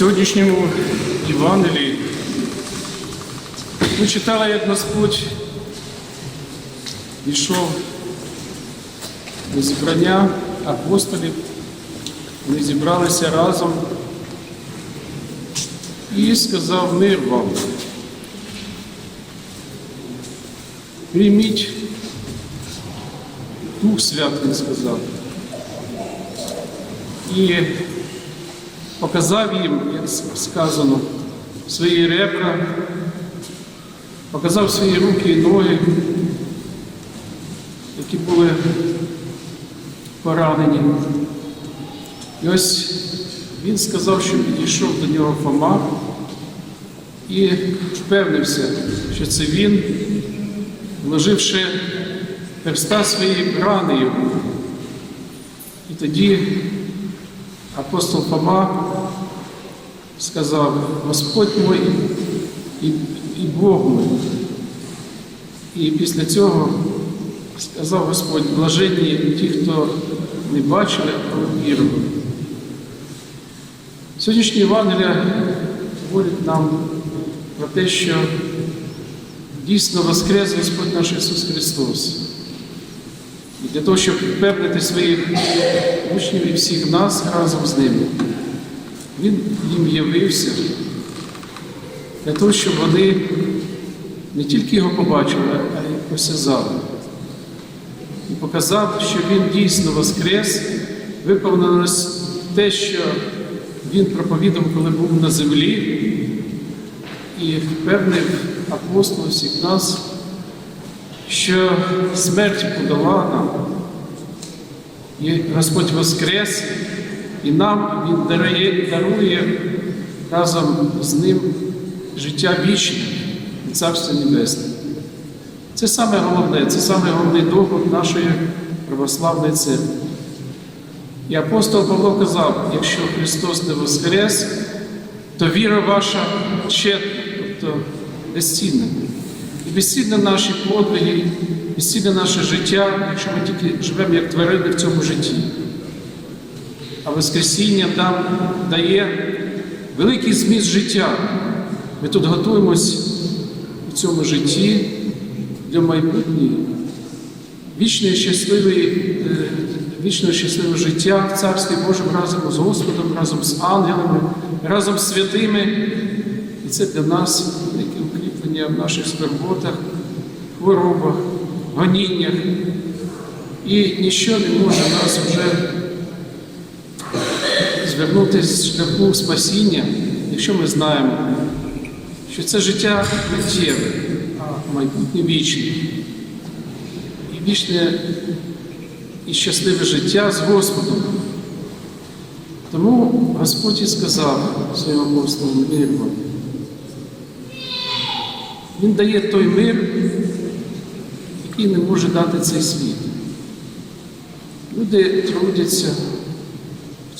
сьогоднішньому Євангелії ми читали, як Господь йшов до зібрання апостолів, вони зібралися разом і сказав мир вам. Прийміть Дух Свят, він сказав. І показав їм, як сказано, свої ребра, показав свої руки і ноги, які були поранені. І ось він сказав, що підійшов до нього Фома і впевнився, що це він, вложивши перста своєї йому. І тоді апостол Фома сказав, Господь мой і, і Бог мой. І після цього сказав Господь, блаженні ті, хто не бачили, а вірили. Сьогоднішнє Євангелія говорить нам про те, що дійсно воскрес Господь наш Ісус Христос. І для того, щоб впевнити своїх учнів і всіх нас разом з ними. Він їм явився для того, щоб вони не тільки його побачили, а й посязали. І показав, що він дійсно воскрес, виповнилось те, що він проповідав, коли був на землі, і впевнив апостол всіх нас, що смерть подала нам, і Господь воскрес, і нам Він дарує, дарує разом з ним життя вічне і Царство Небесне. Це саме головне, це саме головний доход нашої православної церкви. І апостол Павло казав, якщо Христос не воскрес, то віра ваша тщетна, тобто безцінна. І безцінне наші подвиги, безцінне наше життя, якщо ми тільки живемо як тварини в цьому житті. А Воскресіння нам дає великий зміст життя. Ми тут готуємось у цьому житті для майбутньої, вічної щасливої, е, вічного щасливого життя в Царстві Божому разом з Господом, разом з ангелами, разом з святими. І це для нас велике укріплення в наших скорботах, хворобах, гоніннях. І ніщо не може нас вже звернути з шляху спасіння, якщо ми знаємо, що це життя життєве, а майбутнє вічне. І вічне і щасливе життя з Господом. Тому Господь і сказав своїм апостолам мир вам. Він дає той мир, який не може дати цей світ. Люди трудяться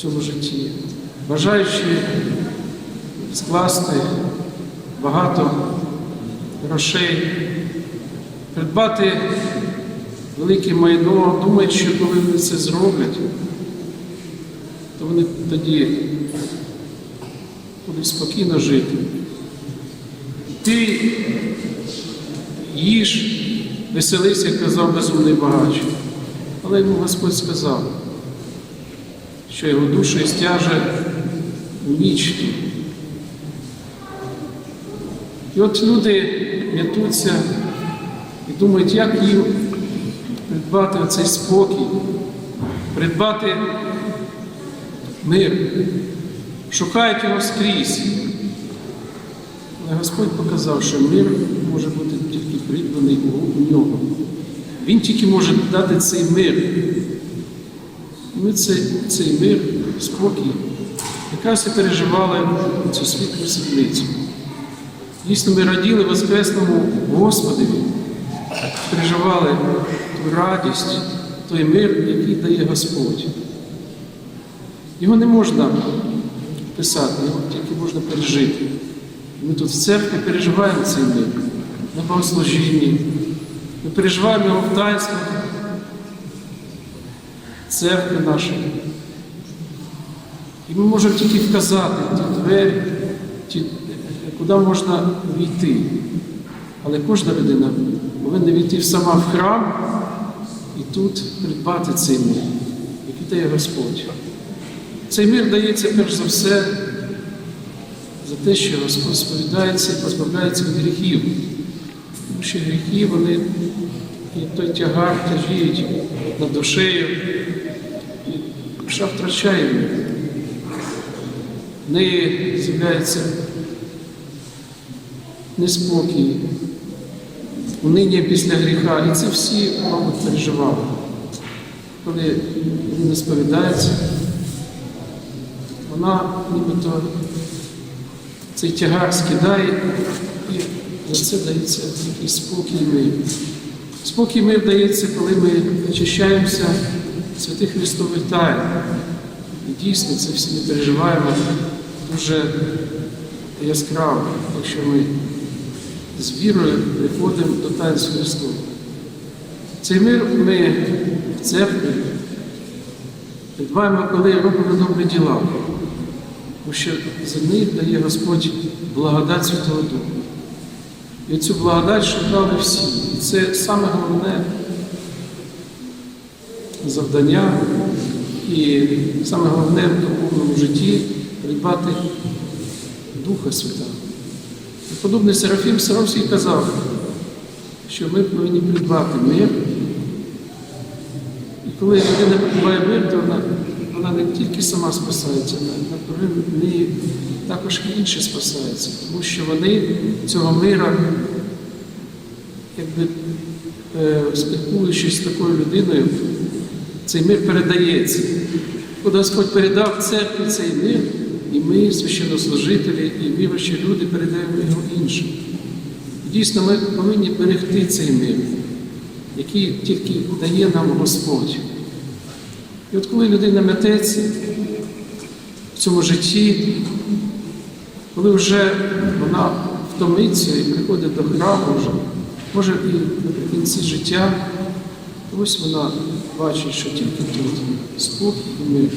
цьому житті, бажаючи скласти багато грошей, придбати велике майно, думають, що коли вони це зроблять, то вони тоді будуть спокійно жити. Ти їж, веселися, казав безумний багач. Але йому Господь сказав, що його душа стяже у ніч. І от люди м'ятуться і думають, як їм придбати оцей спокій, придбати мир, шукають його скрізь. Але Господь показав, що мир може бути тільки придбаний у нього. Він тільки може дати цей мир. Ми цей, цей мир, спокій, якраз і переживали цю світлу світлицю. Дійсно, ми раділи Воскресному Господові, переживали ту радість, той мир, який дає Господь. Його не можна писати, його тільки можна пережити. Ми тут в церкві переживаємо цей мир на богослужінні. Ми переживаємо його в таїнствах церкви нашої. І ми можемо тільки вказати ті двері, ті, куди можна війти. Але кожна людина повинна війти сама в храм і тут придбати цей мир, який дає Господь. Цей мир дається перш за все за те, що Господь сповідається і позбавляється від гріхів. Тому що гріхи, вони і той тягар тяжіють над душею, душа втрачає. В неї з'являється неспокій, униння після гріха. І це всі, мабуть, переживали. Коли людина сповідається, вона нібито цей тягар скидає, і за це дається якийсь спокій мир. Спокій мир дається, коли ми очищаємося святих Христових тайн. І дійсно це всі ми переживаємо дуже яскраво, якщо ми з вірою приходимо до таїнств Христових. Цей мир ми в церкві придбаємо, коли робимо добрі діла. Тому що за них дає Господь благодать Святого Духа. І цю благодать шукали всі. І це саме головне завдання і саме головне в духовному житті придбати Духа Святого. Подобний Серафім Саровський казав, що ми повинні придбати мир. І коли людина придбає мир, то вона, вона не тільки сама спасається, в неї також і інші спасаються, тому що вони цього мира, якби е, спілкуючись з такою людиною, цей мир передається. Коли Господь передав церкві цей мир, і ми, священнослужителі, і віруючі люди передаємо його іншим. Дійсно, ми повинні берегти цей мир, який тільки дає нам Господь. І от коли людина мететься в цьому житті, коли вже вона втомиться і приходить до храму, вже, може і наприкінці життя, то ось вона бачить, що тільки тут спокій і мир.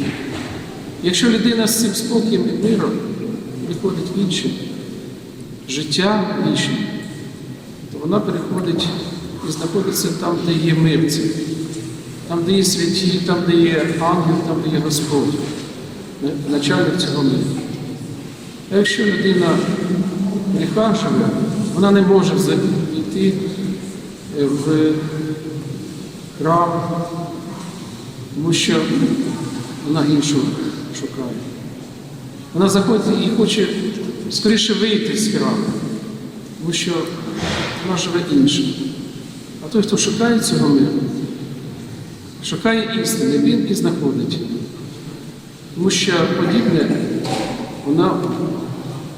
Якщо людина з цим спокієм і миром приходить в інше життя вічне, то вона переходить і знаходиться там, де є мирці, там, де є святі, там, де є ангел, там, де є Господь, начальник цього миру. А якщо людина гріха живе, вона не може зайти в храм, тому що вона іншого шукає. Вона заходить і хоче скоріше вийти з храму, тому що вона живе іншим. А той, хто шукає цього миру, шукає істини, він і знаходить. Тому що подібне, вона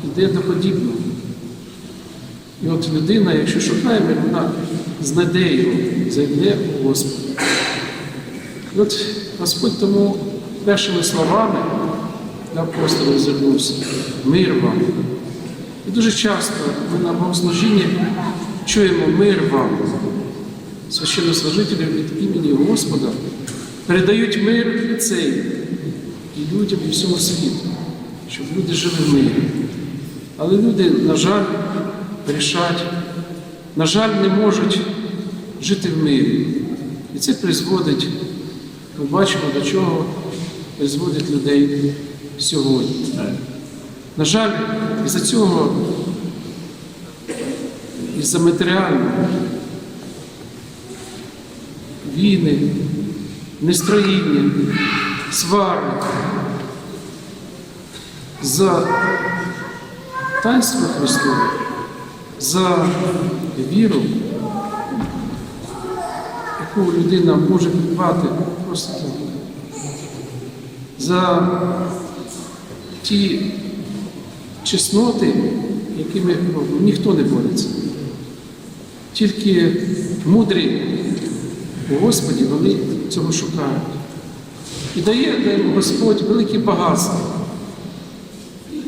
йде до подібного. І от людина, якщо шукає вона знайде його, зайде у Господа. І от Господь тому першими словами до апостолів звернувся мир вам. І дуже часто ми на богослужінні чуємо мир вам. Священнослужителі від імені Господа передають мир цей і людям, і всьому світу, щоб люди жили в мирі. Але люди, на жаль, грішать, на жаль, не можуть жити в мирі. І це призводить, ми бачимо, до чого призводить людей сьогодні. На жаль, із-за цього, із-за матеріального, війни, нестроїння, свари, за таїнство Христове, за віру, яку людина може придбати просто за ті чесноти, якими ну, ніхто не бореться. Тільки мудрі у Господі вони цього шукають. І дає Господь велике багатство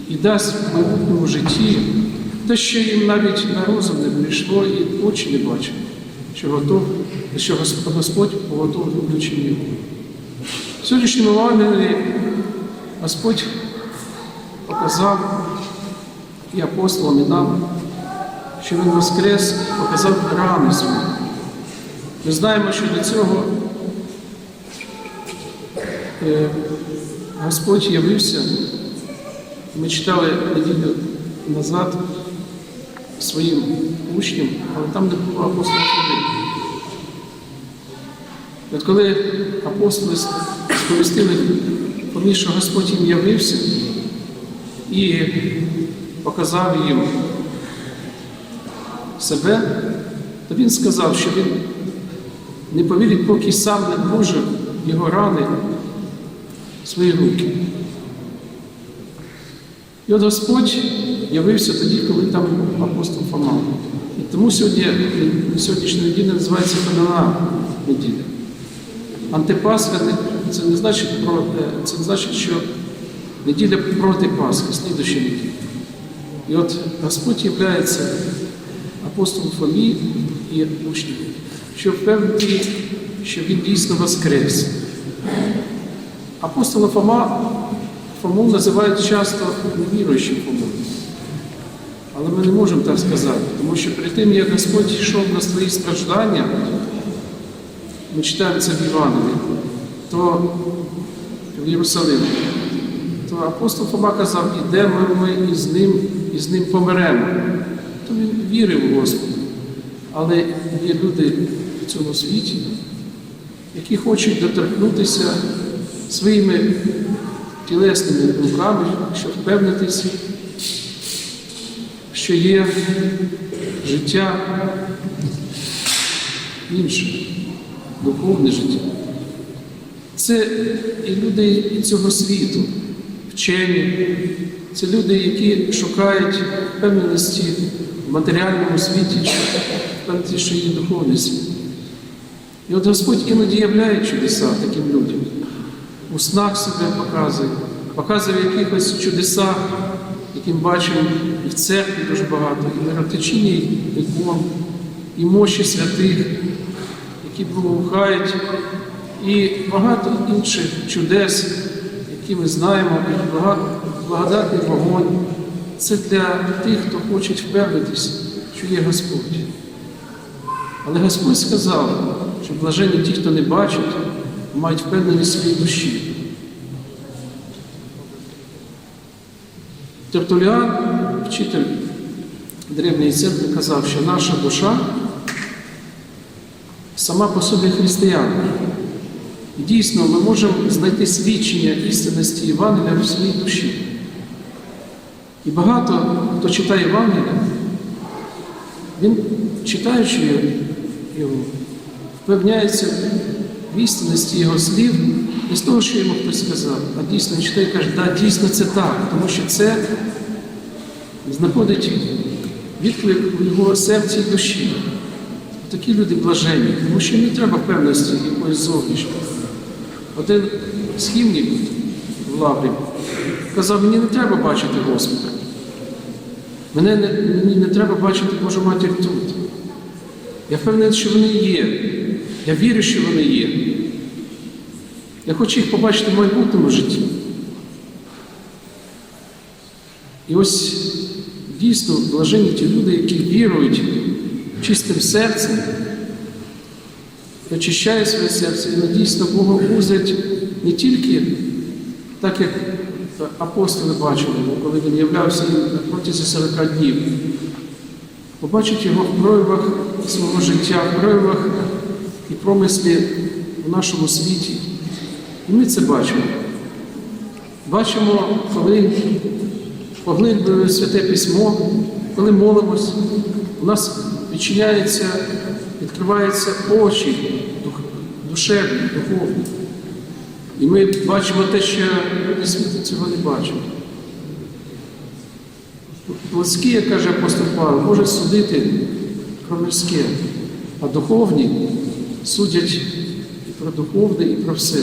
і дасть в майбутньому житті те, що їм навіть на розум не прийшло і очі не бачили, що готов, що Господь для учнів. В сьогоднішньому Ангелі Господь показав і апостолам, і нам, що Він Воскрес показав рани свої. Ми знаємо, що для цього е, Господь явився. Ми читали неділю назад своїм учням, але там не було апостола Фоми. От коли апостоли сповістили Фомі, що Господь їм явився і показав їм себе, то він сказав, що він не повірить, поки сам не вложив його рани в свої руки. І от Господь явився тоді, коли там апостол Фома. І тому сьогодні, сьогоднішня неділя називається Фанана неділя. Антипасха це не значить про е, це не значить, що неділя проти Пасхи, слідуща неділя. І от Господь являється апостолом Фомі і учням, щоб впевнити, що він дійсно воскрес. Апостола Фома Фому називають часто невіруючим Фомою. Але ми не можемо так сказати, тому що перед тим, як Господь йшов на свої страждання, ми читаємо це в Іванові, то в Єрусалимі, то апостол Фома казав, ідемо ми із ним, і з ним померемо. То він вірив у Господа. Але є люди в цьому світі, які хочуть доторкнутися своїми тілесними думками, щоб впевнитися, що є життя інше, духовне життя. Це і люди цього світу, вчені, це люди, які шукають впевненості в матеріальному світі, впевненості, що є духовний світ. І от Господь іноді являє чудеса таким людям. У снах себе показує, показує в якихось чудесах, яким бачимо і в церкві дуже багато, і в миротечінні ікон, і мощі святих, які благоухають, і багато інших чудес, які ми знаємо, і благодатний вогонь. Це для тих, хто хоче впевнитися, що є Господь. Але Господь сказав, що блаженні ті, хто не бачить, мають впевненість своїй душі. Тертуліан, вчитель Древньої церкви, казав, що наша душа сама по собі християнка. І дійсно ми можемо знайти свідчення істинності Євангелія в своїй душі. І багато хто читає Євангелія, він, читаючи його, впевняється в його слів, не з того, що йому хтось сказав, а дійсно читає і каже, да, дійсно це так, тому що це знаходить відклик у його серці і душі. Такі люди блаженні, тому що не треба певності якоїсь зовнішньої. Один схімник в лаврі казав, мені не треба бачити Господа. Мене не, мені не треба бачити Божу матір тут. Я впевнений, що вони є. Я вірю, що вони є. Я хочу їх побачити в майбутньому житті. І ось дійсно блаженні ті люди, які вірують чистим серцем, і очищають своє серце, і вони дійсно Бога узрять не тільки так, як апостоли бачили, коли він являвся протязі 40 днів. Побачить його в проявах свого життя, в проявах і промислі в нашому світі. І ми це бачимо. Бачимо, коли поглиблюємо святе письмо, коли молимось, у нас відчиняються, відкриваються очі душевні, духовні. І ми бачимо те, що люди світу цього не бачать. Плотські, як каже апостол Павло, може судити про мирське, а духовні судять і про духовне, і про все.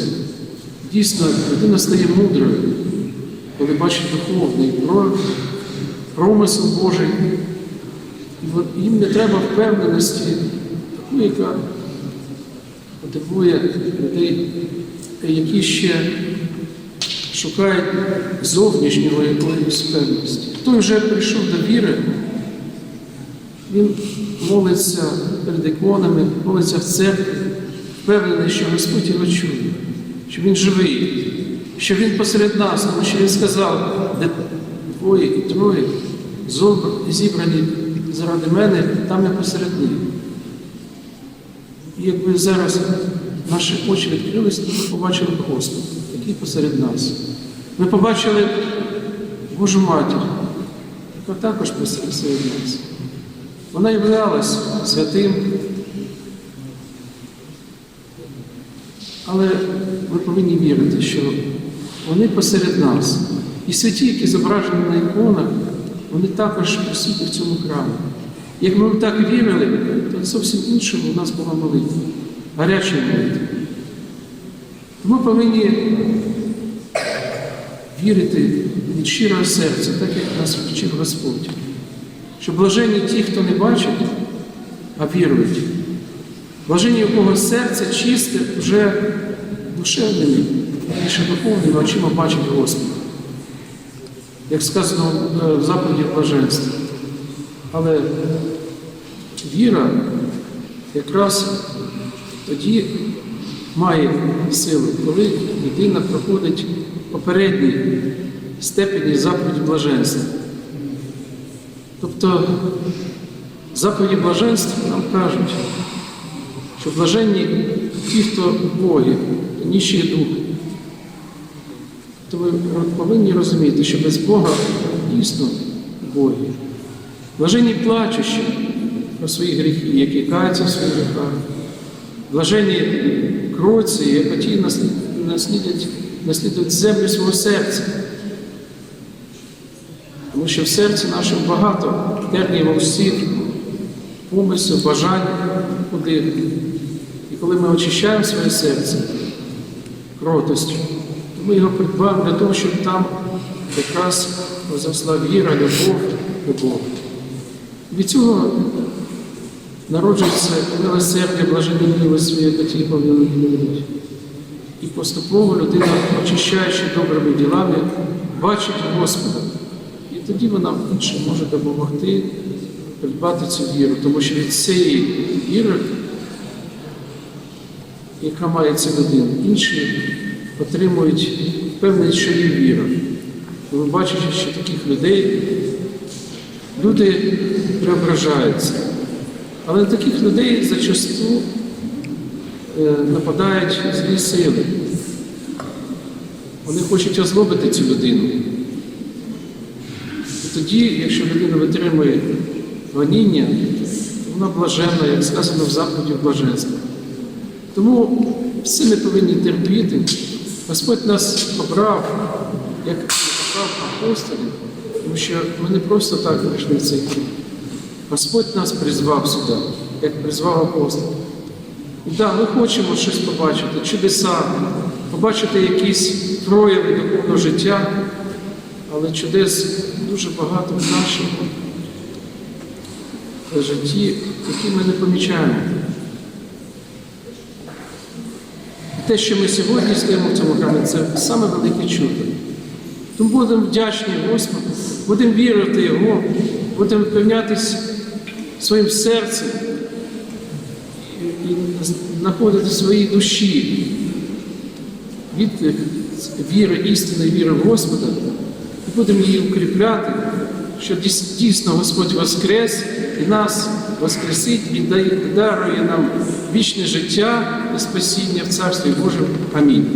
Дійсно, людина стає мудрою, коли бачить духовний про промисел Божий. І їм не треба впевненості, таку, яка потребує людей, які ще шукають зовнішнього якоїсь певності. Хто вже прийшов до віри, він молиться перед іконами, молиться в церкві, впевнений, що Господь його чує, що Він живий, що Він посеред нас, тому що Він сказав, де двоє і троє зібрані заради мене, там я посеред них. І якби зараз наші очі відкрилися, то ми побачили б Господа, який посеред нас. Ми побачили Божу матір, яка також посеред нас. Вона являлась святим. Але ми повинні вірити, що вони посеред нас. І святі, які зображені на іконах, вони також присутні в цьому храмі. Як ми так вірили, то зовсім іншому у нас була молитва, гаряча молитва. Тому повинні вірити від щирого серця, так як нас вчив Господь. Що блаженні ті, хто не бачить, а вірують. Блаженні, у кого серце чисте, вже душевними, більше духовними очима бачить Господа. Як сказано е, в заповіді блаженства. Але віра якраз тоді має силу, коли людина проходить попередні степені заповіді блаженства. Тобто заповіді блаженства нам кажуть, що блаженні ті, хто Богі, ніщі дух. То ви повинні розуміти, що без Бога дійсно Богі. Блаженні плачущі про свої гріхи, які каються в своїх гріхах. Блаженні кроці, які наслідують землю свого серця. Тому що в серці нашому багато тернів усіх, помислів, бажань, куди. І коли ми очищаємо своє серце кротостю, то ми його придбаємо для того, щоб там якраз зросла віра, любов Бога. Від цього народжується милосердя, блаженні яке ті повинні. І поступово людина, очищаючи добрими ділами, бачить Господа. Тоді вона іншим може допомогти придбати цю віру, тому що від цієї віри, яка має ця людина, інші отримують впевненість, що є віра. Ви бачите, що таких людей люди преображаються. Але на таких людей зачасту е, нападають злі сили. Вони хочуть озлобити цю людину. Тоді, якщо людина витримує гоніння, вона блаженна, як сказано в заповіді блаженства. Тому всі ми повинні терпіти. Господь нас обрав, як обрав апостолів, тому що ми не просто так прийшли в цей світ. Господь нас призвав сюди, як призвав апостолів. І так, ми хочемо щось побачити, чудеса, побачити якісь прояви духовного життя, але чудес дуже багато в нашому житті, які ми не помічаємо. Те, що ми сьогодні стоїмо в цьому храмі, це саме велике чудо. Тому будемо вдячні Господу, будемо вірити Його, будемо впевнятися своїм серцем і, знаходити в своїй душі відклик віри, істинної віри в Господа, і будемо її укріпляти, що дійсно Господь воскрес і нас воскресить і дарує нам вічне життя і спасіння в Царстві Божому. Амінь.